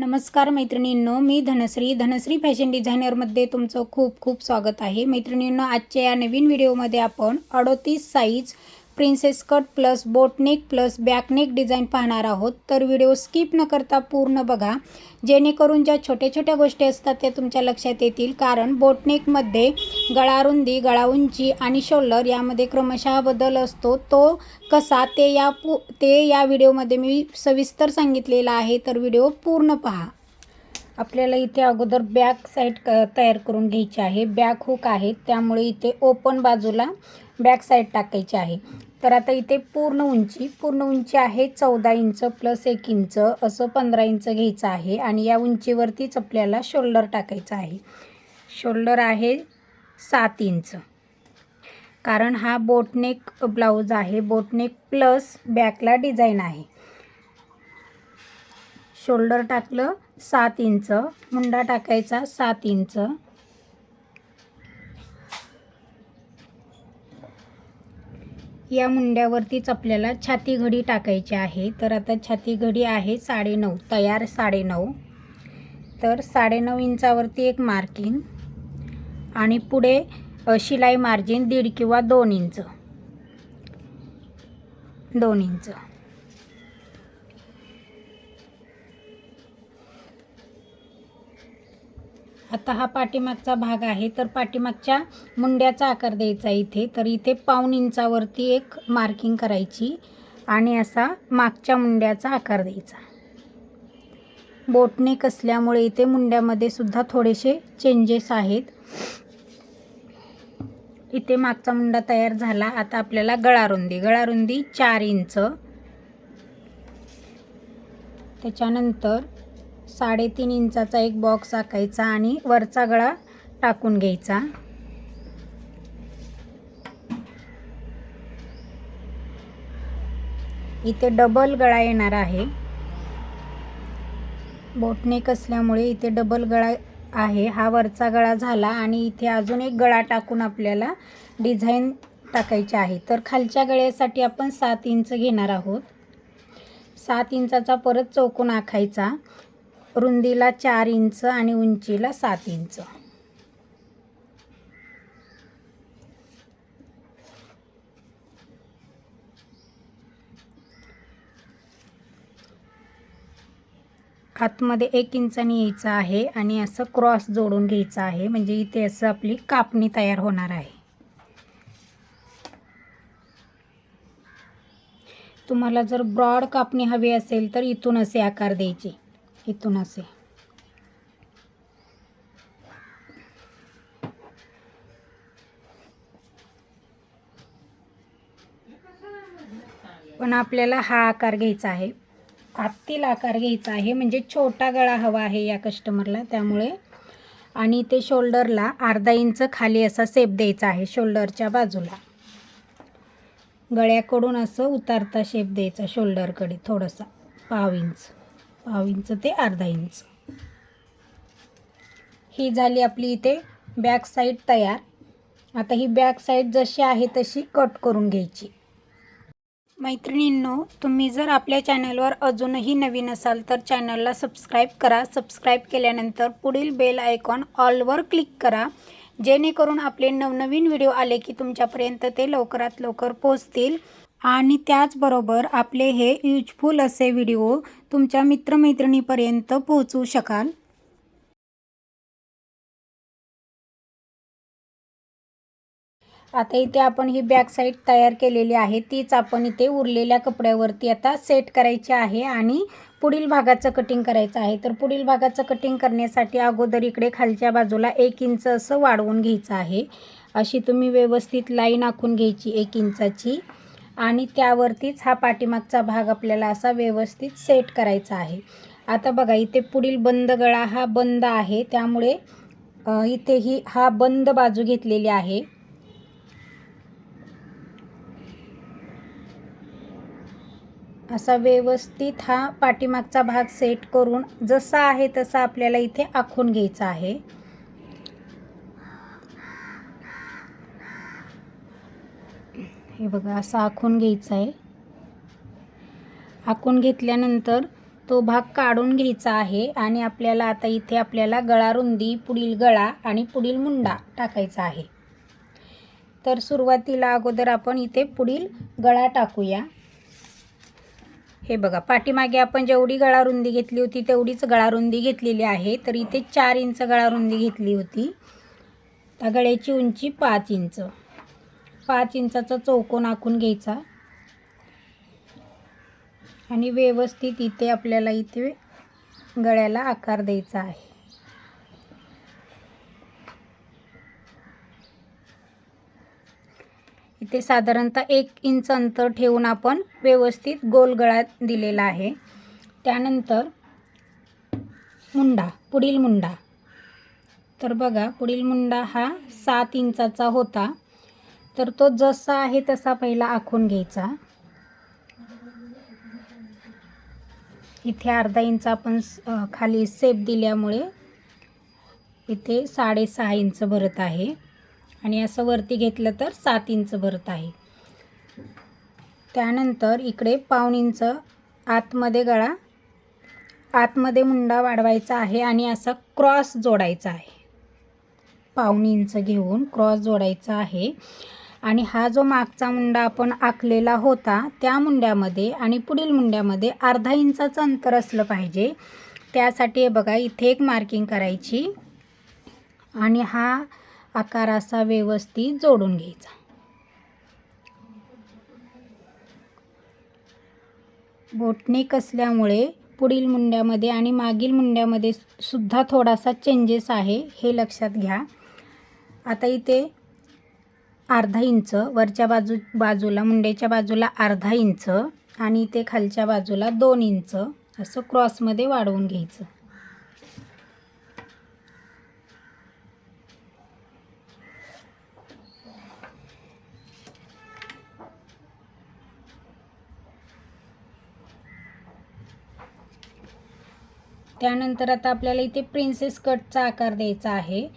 नमस्कार मैत्रिणींनो मी धनश्री. धनश्री फॅशन डिझायनरमध्ये तुमचं खूप खूप स्वागत आहे. मैत्रिणींनो आजच्या या नवीन व्हिडिओमध्ये आपण अडोतीस size princess cut plus boatneck plus back neck design पाहणार आहोत. तर व्हिडिओ स्किप न करता पूर्ण बघा. जेणेकरून ज्या छोट्या छोट्या गोष्टी असतात त्या तुमच्या लक्षात येतील. कारण बोटनेकमध्ये गळारुंदी गळा उंची आणि शोल्डर यामध्ये क्रमशः बदल असतो. तो कसा ते या पू ते या व्हिडिओमध्ये मी सविस्तर सांगितलेला आहे. तर व्हिडिओ पूर्ण पहा. आपल्याला इथे अगोदर बॅक साईड क तयार करून घ्यायची आहे. बॅक हुक आहे. त्यामुळे इथे ओपन बाजूला बॅक साईड टाकायची आहे. तर आता इथे पूर्ण उंची पूर्ण उंची आहे चौदा इंच प्लस एक इंच असं पंधरा इंच घ्यायचं आहे आणि या उंचीवरतीच आपल्याला शोल्डर टाकायचं आहे. शोल्डर आहे सात इंच. कारण हा बोटनेक ब्लाऊज आहे. बोटनेक प्लस बॅकला डिझाईन आहे. शोल्डर टाकलं सात इंच. मुंडा टाकायचा सात इंच. या मुंड्यावरतीच आपल्याला छाती घडी टाकायची आहे. तर आता छाती घडी आहे साडेनऊ तयार साडेनऊ. तर साडेनऊ इंचावरती एक मार्किंग आणि पुढे शिलाई मार्जिन दीड किंवा दोन इंच. दोन इंच. आता हा पाठीमागचा भाग आहे. तर पाठीमागच्या मुंड्याचा आकार द्यायचा इथे. तर इथे पाऊण इंचावरती एक मार्किंग करायची आणि असा मागच्या मुंड्याचा आकार द्यायचा. बोटने कसल्यामुळे इथे मुंड्यामध्ये सुद्धा थोडेसे चेंजेस आहेत. इथे मागचा मुंडा तयार झाला. आता आपल्याला गळारुंदी. गळारुंदी चार इंच. त्याच्यानंतर साडेतीन इंचाचा एक बॉक्स आखायचा आणि वरचा गळा टाकून घ्यायचा. इथे डबल गळा येणार आहे. बोटनेक असल्यामुळे इथे डबल गळा आहे. हा वरचा गळा झाला आणि इथे अजून एक गळा टाकून आपल्याला डिझाईन टाकायची आहे. तर खालच्या गळ्यासाठी आपण सात इंच घेणार आहोत. सात इंचाचा परत चौकोन आखायचा. रुंदीला चार इंच आणि उंचीला सात इंच. आतमध्ये एक इंचाने यायचं आहे आणि असं क्रॉस जोडून घ्यायचं आहे. म्हणजे इथे असं आपली कापणी तयार होणार आहे. तुम्हाला जर ब्रॉड कापणी हवी असेल तर इथून असे आकार द्यायचे. इथून असे. पण आपल्याला हा आकार घ्यायचा आहे. आतील आकार घ्यायचा आहे म्हणजे छोटा गळा हवा आहे या कस्टमरला त्यामुळे आणि ते शोल्डरला अर्धा इंच खाली असा सेप द्यायचा आहे शोल्डरच्या बाजूला. गळ्याकडून असं उतारता शेप द्यायचा शोल्डरकडे थोडासा पाव इंच पाव इंच ते अर्धा इंच. ही झाली आपली इथे बॅक साईड तयार. आता ही बॅक साईड जशी आहे तशी कट करून घ्यायची. मैत्रिणींनो तुम्ही जर आपल्या चॅनलवर अजूनही नवीन असाल तर चॅनलला सबस्क्राईब करा. सबस्क्राईब केल्यानंतर पुढील बेल आयकॉन ऑलवर क्लिक करा. जेणेकरून आपले नवनवीन व्हिडिओ आले की तुमच्यापर्यंत ते लवकरात लवकर पोहोचतील. आणि त्याचबरोबर आपले हे युजफुल असे व्हिडिओ तुमच्या मित्रमैत्रिणीपर्यंत पोहोचवू शकाल? आता इथे आपण ही बॅक साईड तयार केलेली आहे. तीच आपण इथे उरलेल्या कपड्यावरती आता सेट करायची आहे आणि पुढील भागाचं कटिंग करायचं आहे. तर पुढील भागाचं कटिंग करण्यासाठी अगोदर इकडे खालच्या बाजूला एक इंच असं वाढवून घ्यायचं आहे. अशी तुम्ही व्यवस्थित लाईन आखून घ्यायची एक इंचाची. आणि त्यावरतीच हा पाठीमागचा भाग आपल्याला असा व्यवस्थित सेट करायचा आहे. आता बघा इथे पुढील बंद गळा हा बंद आहे. त्यामुळे इथे ही हा बंद बाजू घेतलेली आहे. असा व्यवस्थित हा पाठीमागचा भाग सेट करून जसा आहे तसा आपल्याला इथे आखून घ्यायचा आहे. हे बघा असं आखून घ्यायचं आहे. आखून घेतल्यानंतर तो भाग काढून घ्यायचा आहे आणि आपल्याला आता इथे आपल्याला गळा रुंदी पुढील गळा आणि पुढील मुंडा टाकायचा आहे. तर सुरुवातीला अगोदर आपण इथे पुढील गळा टाकूया. हे बघा पाठीमागे आपण जेवढी गळा रुंदी घेतली होती तेवढीच गळा रुंदी घेतलेली आहे. तर इथे चार इंच गळा रुंदी घेतली होती. त्या गळ्याची उंची पाच इंच. पाच इंचाचा चौकोन आखून घ्यायचा. आणि व्यवस्थित इथे आपल्याला इथे गळ्याला आकार द्यायचा आहे. इथे साधारणतः एक इंच अंतर ठेवून आपण व्यवस्थित गोल गळा दिलेला आहे. त्यानंतर मुंडा पुढील मुंडा. तर बघा पुढील मुंडा हा सात इंचाचा होता. तर तो जसा आहे तसा पहिला आखून घ्यायचा. इथे अर्धा इंच आपण खाली सेप दिल्यामुळे इथे साडेसहा इंच भरत आहे. आणि असं वरती घेतलं तर सात इंच भरत आहे. त्यानंतर इकडे पाऊण इंच आतमध्ये गळा. आतमध्ये मुंडा वाढवायचा आहे आणि असा क्रॉस जोडायचा आहे. पाऊण इंच घेऊन क्रॉस जोडायचा आहे. आणि हा जो मागचा मुंडा आपण आखलेला होता त्या मुंड्यामध्ये आणि पुढील मुंड्यामध्ये अर्धा इंचाचं अंतर असलं पाहिजे. त्यासाठी बघा इथे एक मार्किंग करायची आणि हा आकार असा व्यवस्थित जोडून घ्यायचा. बोटनेक असल्यामुळे पुढील मुंड्यामध्ये आणि मागील मुंड्यामध्ये सुद्धा थोडासा चेंजेस आहे हे लक्षात घ्या. आता इथे अर्धा इंच वरच्या बाजू बाजूला मुंड्याच्या बाजूला अर्धा इंच आणि इथे खालच्या बाजूला दोन इंच असं क्रॉसमध्ये वाढवून घ्यायचं. त्यानंतर आता आपल्याला इथे प्रिन्सेस कटचा आकार द्यायचा आहे.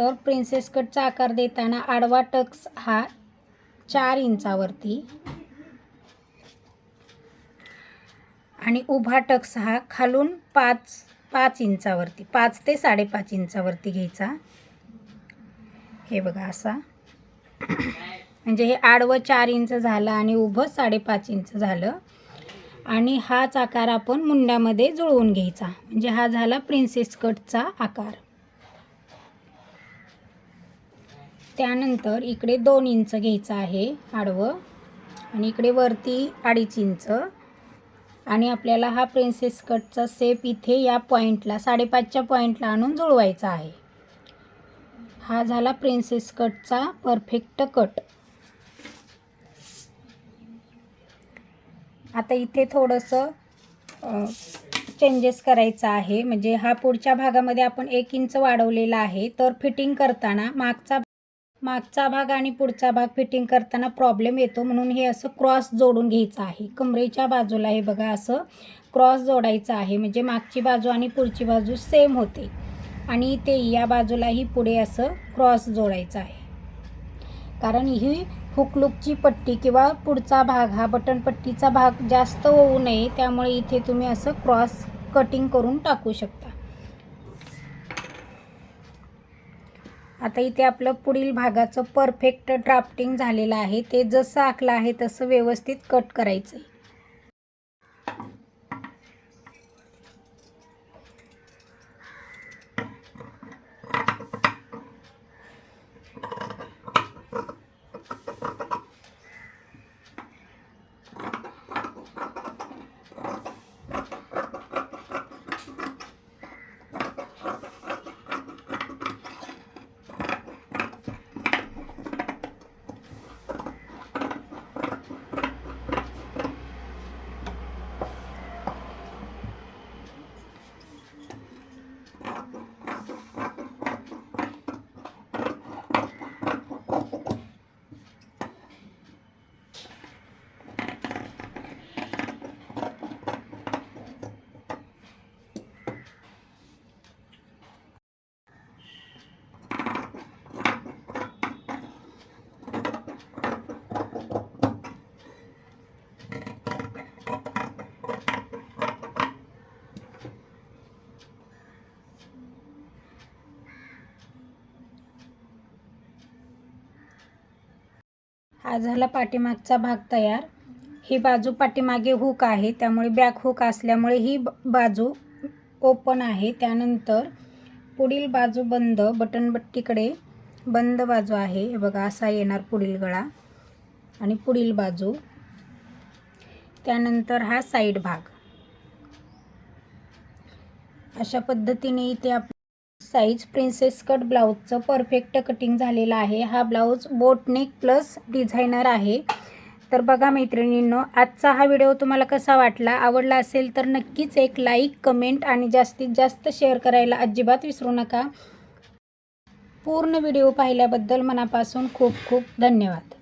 तर प्रिन्सेस कटचा आकार देताना आडवा टक्स हा चार इंचावरती. आणि उभा टक्स हा खालून पाच पाच इंचावरती पाच ते साडेपाच इंचावरती घ्यायचा. हे बघा असा. म्हणजे हे आडवं चार इंच झालं आणि उभं साडेपाच इंच झालं. आणि हाच आकार आपण मुंड्यामध्ये जुळवून घ्यायचा. म्हणजे हा झाला प्रिन्सेस कटचा आकार. त्यानंतर इकडे दोन इंच घ्यायचं आहे आडवं आणि इकडे वरती अडीच इंच. आणि आपल्याला हा प्रिन्सेस कटचा सेप इथे या पॉईंटला साडेपाचच्या पॉईंटला आणून जुळवायचा आहे. हा झाला प्रिन्सेस कटचा परफेक्ट कट आता इथे थोडंसं चेंजेस करायचं आहे. म्हणजे हा पुढच्या भागामध्ये आपण एक इंच वाढवलेला आहे. तर फिटिंग करताना मागचा मागचा भाग आणि पुढचा भाग फिटिंग करताना प्रॉब्लेम येतो म्हणून हे असं क्रॉस जोडून घ्यायचं आहे. कमरेच्या बाजूला हे बघा असं क्रॉस जोडायचं आहे. म्हणजे मागची बाजू आणि पुढची बाजू सेम होते. आणि ते या बाजूलाही पुढे असं क्रॉस जोडायचं आहे. कारण ही हुकलुकची पट्टी किंवा पुढचा भाग हा बटन पट्टीचा भाग जास्त होऊ नये. त्यामुळे इथे तुम्ही असं क्रॉस कटिंग करून टाकू शकता. आता इथे आपलं पुढील भागाचं परफेक्ट ड्राफ्टिंग झालेलं आहे. ते जसं आखलं आहे तसं व्यवस्थित कट करायचं झाला पाठीमागचा भाग तयार. ही बाजू पाठीमागे हुक आहे त्यामुळे बॅक हुक असल्यामुळे ही बाजू ओपन आहे. त्यानंतर पुढील बाजू बंद बटनबट्टीकडे बंद बाजू आहे. हे बघा असा येणार पुढील गळा आणि पुढील बाजू. त्यानंतर हा साईड भाग. अशा पद्धतीने इथे आप साईज प्रिन्सेस कट ब्लाऊजचं परफेक्ट कटिंग झालेलं आहे. हा ब्लाऊज बोटनेक प्लस डिझायनर आहे. तर बघा मैत्रिणींनो आजचा हा व्हिडिओ तुम्हाला कसा वाटला आवडला असेल तर नक्कीच एक लाईक कमेंट आणि जास्तीत जास्त शेअर करायला अजिबात विसरू नका. पूर्ण व्हिडिओ पाहिल्याबद्दल मनापासून खूप खूप धन्यवाद.